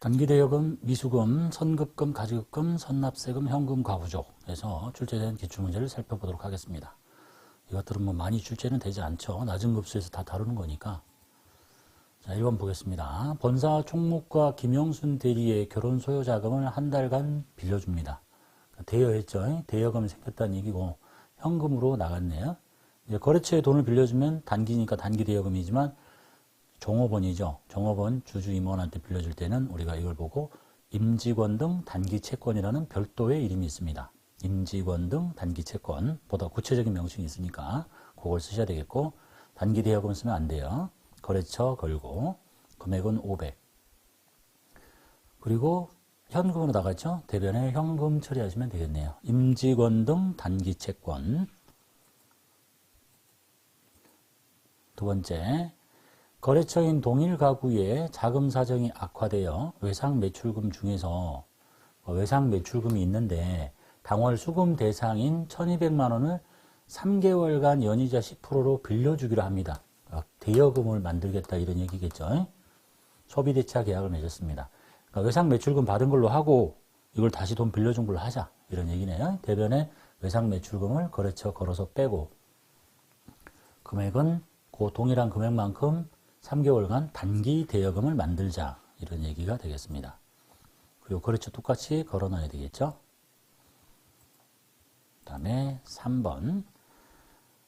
단기대여금, 미수금, 선급금, 가지급금, 선납세금, 현금, 과부족에서 출제된 기출문제를 살펴보도록 하겠습니다. 이것들은 뭐 많이 출제는 되지 않죠. 낮은 급수에서 다 다루는 거니까. 자, 1번 보겠습니다. 본사 총무과 김영순 대리의 결혼 소요 자금을 한 달간 빌려줍니다. 대여했죠. 대여금이 생겼다는 얘기고 현금으로 나갔네요. 거래처에 돈을 빌려주면 단기니까 단기 대여금이지만 종업원이죠. 종업원 주주 임원한테 빌려줄 때는 우리가 이걸 보고 임직원 등 단기 채권이라는 별도의 이름이 있습니다. 임직원 등 단기 채권 보다 구체적인 명칭이 있으니까 그걸 쓰셔야 되겠고 단기 대여금 쓰면 안 돼요. 거래처 걸고 금액은 500 그리고 현금으로 나갔죠. 대변에 현금 처리하시면 되겠네요. 임직원 등 단기 채권 두 번째 거래처인 동일 가구의 자금 사정이 악화되어 외상 매출금 중에서 외상 매출금이 있는데 당월 수금 대상인 1200만 원을 3개월간 연이자 10%로 빌려주기로 합니다. 대여금을 만들겠다 이런 얘기겠죠. 소비대차 계약을 맺었습니다. 그러니까 외상 매출금 받은 걸로 하고 이걸 다시 돈 빌려준 걸로 하자 이런 얘기네요. 대변에 외상 매출금을 거래처 걸어서 빼고 금액은 그 동일한 금액만큼 3개월간 단기 대여금을 만들자 이런 얘기가 되겠습니다. 그리고 거래처 똑같이 걸어놔야 되겠죠. 그 다음에 3번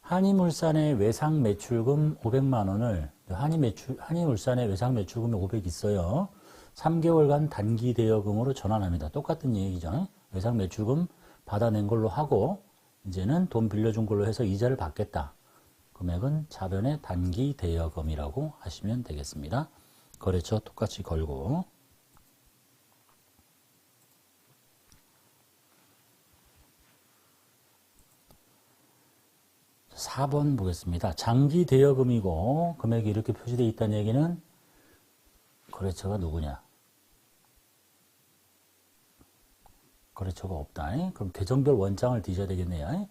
한이물산의 외상 매출금 500만 원을 한이 매출 한이물산의 외상 매출금이 500 있어요. 3개월간 단기 대여금으로 전환합니다. 똑같은 얘기죠. 외상 매출금 받아낸 걸로 하고 이제는 돈 빌려준 걸로 해서 이자를 받겠다. 금액은 자변의 단기 대여금이라고 하시면 되겠습니다. 거래처 똑같이 걸고 4번 보겠습니다. 장기 대여금이고 금액이 이렇게 표시되어 있다는 얘기는 거래처가 누구냐? 거래처가 없다. 그럼 계정별 원장을 뒤져야 되겠네요.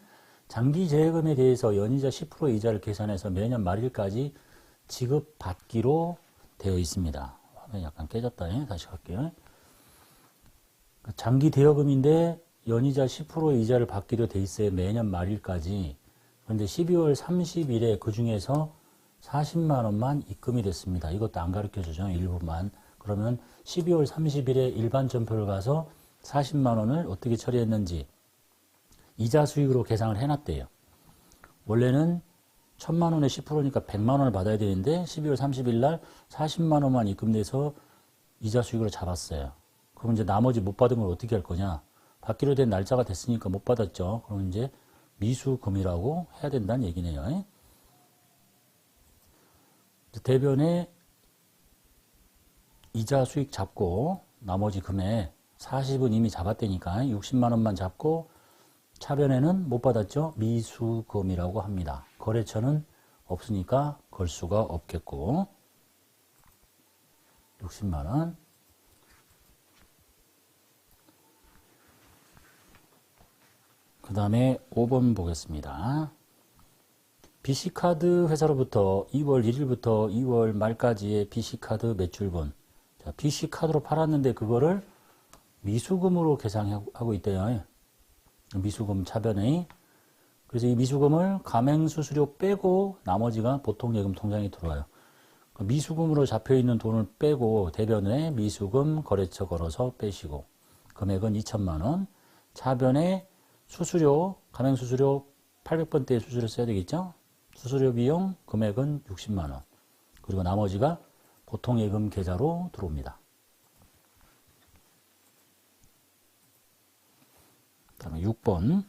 장기 재금에 대해서 연이자 10% 이자를 계산해서 매년 말일까지 지급받기로 되어 있습니다. 화면이 약간 깨졌다. 다시 갈게요. 장기 대여금인데 연이자 10% 이자를 받기로 돼 있어요. 매년 말일까지. 그런데 12월 30일에 그 중에서 40만 원만 입금이 됐습니다. 이것도 안 가르쳐 주죠. 일부만. 그러면 12월 30일에 일반 전표를 가서 40만 원을 어떻게 처리했는지 이자 수익으로 계상을 해놨대요. 원래는 1000만 원에 10%니까 100만 원을 받아야 되는데 12월 30일 날 40만 원만 입금돼서 이자 수익으로 잡았어요. 그럼 이제 나머지 못 받은 걸 어떻게 할 거냐? 받기로 된 날짜가 됐으니까 못 받았죠. 그럼 이제 미수금이라고 해야 된다는 얘기네요. 대변에 이자 수익 잡고 나머지 금액 40은 이미 잡았다니까 60만 원만 잡고 차변에는 못 받았죠. 미수금이라고 합니다. 거래처는 없으니까 걸 수가 없겠고 60만 원 그 다음에 5번 보겠습니다. BC카드 회사로부터 2월 1일부터 2월 말까지의 BC카드 매출분. 자, BC카드로 팔았는데 그거를 미수금으로 계산하고 있대요. 미수금 차변에. 그래서 이 미수금을 가맹수수료 빼고 나머지가 보통 예금 통장에 들어와요. 그 미수금으로 잡혀 있는 돈을 빼고 대변에 미수금 거래처 걸어서 빼시고 금액은 2천만 원. 차변에 수수료, 가맹 수수료 800번대의 수수료 써야 되겠죠? 수수료 비용 금액은 60만 원. 그리고 나머지가 보통 예금 계좌로 들어옵니다. 그 다음에 6번.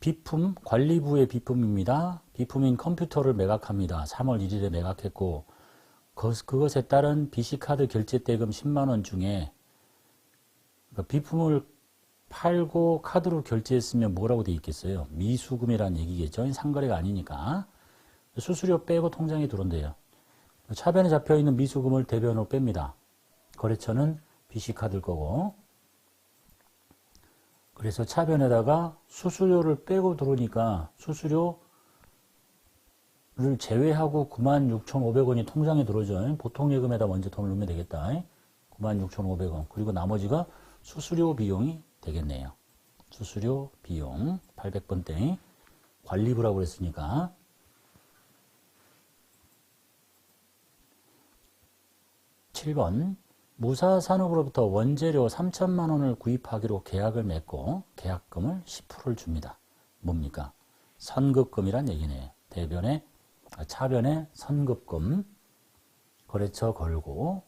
비품, 관리부의 비품입니다. 비품인 컴퓨터를 매각합니다. 3월 1일에 매각했고, 그것에 따른 BC카드 결제대금 10만원 중에 비품을 팔고 카드로 결제했으면 뭐라고 돼 있겠어요? 미수금이라는 얘기겠죠. 상거래가 아니니까. 수수료 빼고 통장에 들어온대요. 차변에 잡혀있는 미수금을 대변으로 뺍니다. 거래처는 BC카드일 거고. 그래서 차변에다가 수수료를 빼고 들어오니까 수수료를 제외하고 96,500원이 통장에 들어오죠. 보통 예금에다 먼저 돈을 넣으면 되겠다. 96,500원. 그리고 나머지가 수수료 비용이 되겠네요. 수수료 비용 800번대 관리부라고 그랬으니까 7번 무사산업으로부터 원재료 3천만 원을 구입하기로 계약을 맺고 계약금을 10%를 줍니다. 뭡니까? 선급금이란 얘기네요. 대변에 아, 차변에 선급금 거래처 걸고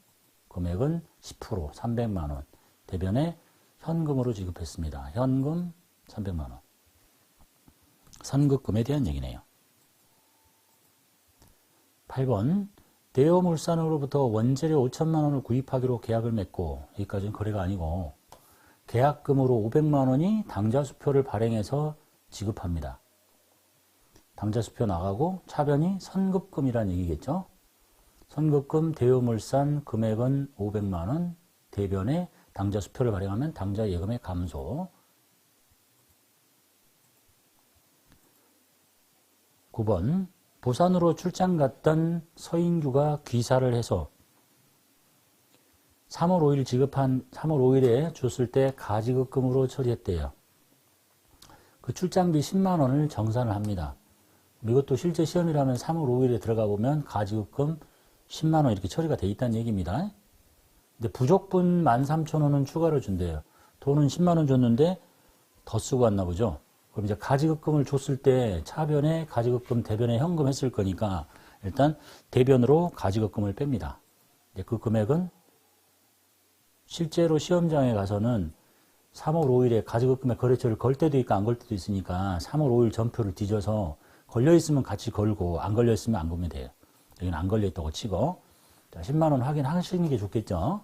금액은 10% 300만 원 대변에 현금으로 지급했습니다. 현금 300만 원. 선급금에 대한 얘기네요. 8번 대여물산으로부터 원재료 5천만 원을 구입하기로 계약을 맺고 여기까지는 거래가 아니고 계약금으로 500만 원이 당좌수표를 발행해서 지급합니다. 당좌수표 나가고 차변이 선급금이라는 얘기겠죠. 선급금 대여물산 금액은 500만 원 대변에 당좌수표를 발행하면 당좌 예금의 감소 9번 부산으로 출장 갔던 서인규가 귀사를 해서 3월 5일 지급한 3월 5일에 줬을 때 가지급금으로 처리했대요. 그 출장비 10만 원을 정산을 합니다. 이것도 실제 시험이라면 3월 5일에 들어가 보면 가지급금 10만 원 이렇게 처리가 돼 있다는 얘기입니다. 근데 부족분 13,000원은 추가로 준대요. 돈은 10만 원 줬는데 더 쓰고 왔나 보죠. 그럼 이제 가지급금을 줬을 때 차변에 가지급금 대변에 현금 했을 거니까 일단 대변으로 가지급금을 뺍니다. 그 금액은 실제로 시험장에 가서는 3월 5일에 가지급금의 거래처를 걸 때도 있고 안 걸 때도 있으니까 3월 5일 전표를 뒤져서 걸려 있으면 같이 걸고 안 걸려 있으면 안 걸면 돼요. 여기는 안 걸려 있다고 치고 자, 10만 원 확인하시는 게 좋겠죠.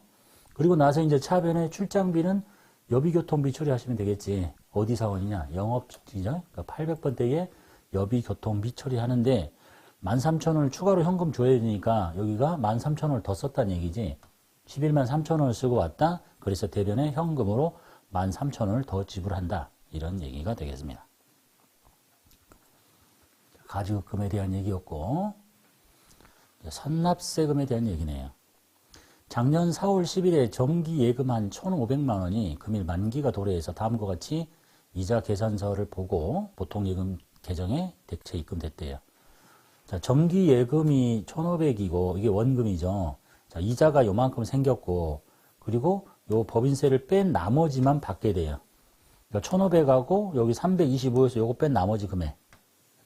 그리고 나서 이제 차변에 출장비는 여비교통비 처리하시면 되겠지. 어디 사원이냐? 영업이죠. 그러니까 800번대에 여비 교통비 처리 하는데 13,000원을 추가로 현금 줘야 되니까 여기가 13,000원을 더 썼다는 얘기지. 11만 3천원을 쓰고 왔다. 그래서 대변에 현금으로 13,000원을 더 지불한다. 이런 얘기가 되겠습니다. 가지급금에 대한 얘기였고 선납세금에 대한 얘기네요. 작년 4월 10일에 정기 예금한 1,500만 원이 금일 만기가 도래해서 다음과 같이 이자 계산서를 보고 보통 예금 계정에 대체 입금됐대요. 자, 정기 예금이 1,500이고 이게 원금이죠. 자, 이자가 요만큼 생겼고 그리고 요 법인세를 뺀 나머지만 받게 돼요. 그러니까 1,500하고 여기 325에서 요거 뺀 나머지 금액.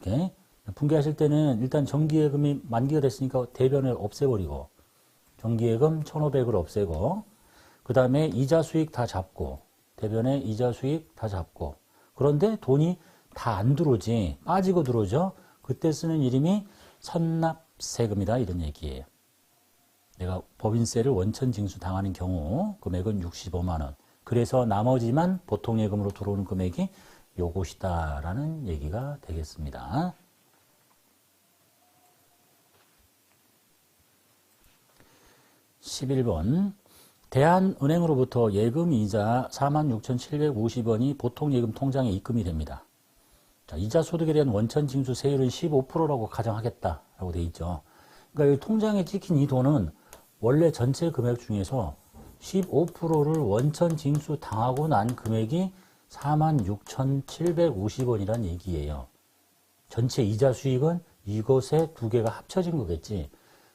이렇게 분개하실 때는 일단 정기예금이 만기가 됐으니까 대변을 없애버리고 정기예금 1,500을 없애고 그 다음에 이자 수익 다 잡고 대변에 이자 수익 다 잡고. 그런데 돈이 다 안 들어오지. 빠지고 들어오죠. 그때 쓰는 이름이 선납세금이다 이런 얘기예요. 내가 법인세를 원천 징수 당하는 경우 금액은 65만 원. 그래서 나머지만 보통 예금으로 들어오는 금액이 요것이다라는 얘기가 되겠습니다. 11번 대한은행으로부터 예금 이자 46,750원이 보통 예금 통장에 입금이 됩니다. 자, 이자 소득에 대한 원천 징수 세율은 15%라고 가정하겠다라고 돼 있죠. 그러니까 이 통장에 찍힌 이 돈은 원래 전체 금액 중에서 15%를 원천 징수 당하고 난 금액이 46,750원이란 얘기예요. 전체 이자 수익은 이것의 두 개가 합쳐진 거겠지.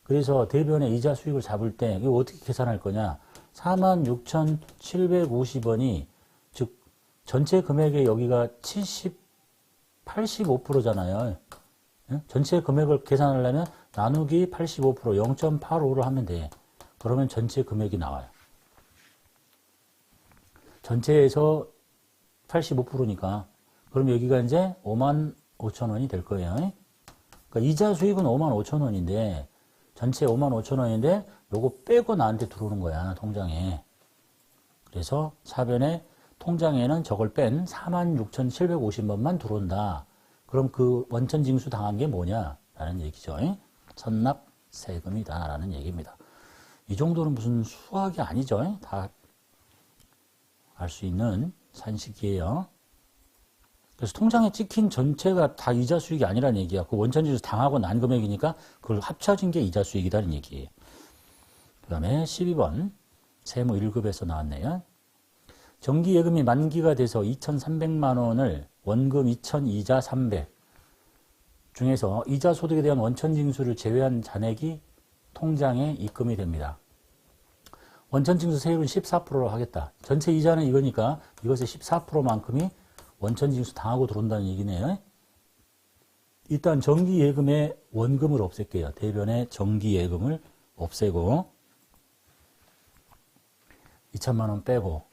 그래서 대변의 이자 수익을 잡을 때 이거 어떻게 계산할 거냐? 46,750원이 즉 전체 금액의 여기가 70 85%잖아요. 전체 금액을 계산하려면 나누기 85% 0.85로 하면 돼. 그러면 전체 금액이 나와요. 전체에서 85%니까 그럼 여기가 이제 5만 5천 원이 될 거예요. 그러니까 이자 수익은 5만 5천 원인데 전체 5만 5천 원인데 요거 빼고 나한테 들어오는 거야 통장에. 그래서 사변에 통장에는 저걸 뺀 46,750원만 들어온다. 그럼 그 원천 징수 당한 게 뭐냐? 라는 얘기죠 선납 세금이다 라는 얘기입니다. 이 정도는 무슨 수학이 아니죠 다 알 수 있는 산식이에요. 그래서 통장에 찍힌 전체가 다 이자 수익이 아니라는 얘기야. 그 원천지수 당하고 난 금액이니까 그걸 합쳐진 게 이자 수익이라는 얘기예요. 그 다음에 12번. 세무 1급에서 나왔네요. 정기예금이 만기가 돼서 2,300만 원을 원금 2,000 이자 300 중에서 이자 소득에 대한 원천 징수를 제외한 잔액이 통장에 입금이 됩니다. 원천 징수 세율은 14%로 하겠다. 전체 이자는 이거니까 이것의 14%만큼이 원천 징수 당하고 들어온다는 얘기네요. 일단 정기예금의 원금을 없앨게요. 대변의 정기예금을 없애고 2천만 원 빼고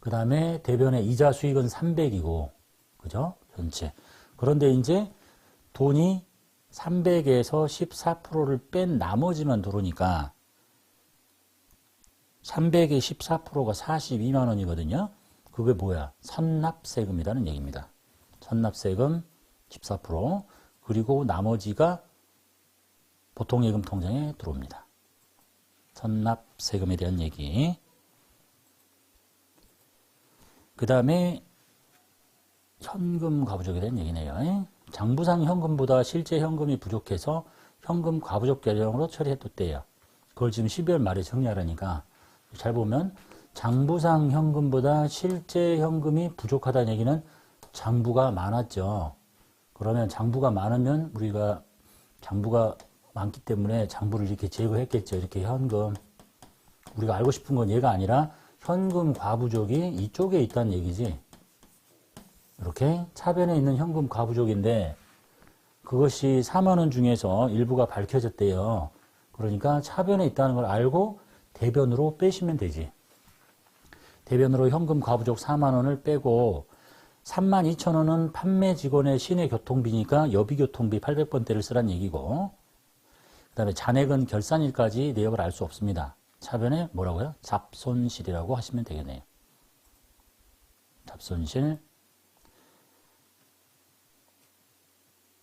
그 다음에 대변의 이자 수익은 300이고 그죠? 전체. 그런데 이제 돈이 300에서 14%를 뺀 나머지만 들어오니까 300의 14%가 42만 원이거든요. 그게 뭐야? 선납세금이라는 얘기입니다. 선납세금 14% 그리고 나머지가 보통예금 통장에 들어옵니다. 선납세금에 대한 얘기. 그 다음에 현금 과부족에 대한 얘기네요. 장부상 현금보다 실제 현금이 부족해서 현금 과부족 계정으로 처리해뒀대요. 그걸 지금 12월 말에 정리하라니까 잘 보면 장부상 현금보다 실제 현금이 부족하다는 얘기는 장부가 많았죠. 그러면 장부가 많으면 우리가 장부가 많기 때문에 장부를 이렇게 제거했겠죠. 이렇게 현금. 우리가 알고 싶은 건 얘가 아니라 현금 과부족이 이쪽에 있다는 얘기지. 이렇게 차변에 있는 현금 과부족인데 그것이 4만 원 중에서 일부가 밝혀졌대요. 그러니까 차변에 있다는 걸 알고 대변으로 빼시면 되지. 대변으로 현금 과부족 4만 원을 빼고 3만 2천 원은 판매 직원의 시내 교통비니까 여비 교통비 800번대를 쓰란 얘기고 그 다음에 잔액은 결산일까지 내역을 알 수 없습니다. 차변에 뭐라고요? 잡손실이라고 하시면 되겠네요. 잡손실.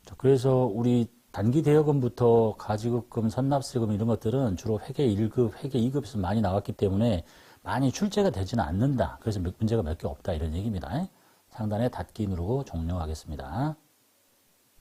자, 그래서 우리 단기 대여금부터 가지급금, 선납세금 이런 것들은 주로 회계 1급, 회계 2급에서 많이 나왔기 때문에 많이 출제가 되지는 않는다. 그래서 문제가 몇 개 없다 이런 얘기입니다. 상단에 닫기 누르고 종료하겠습니다.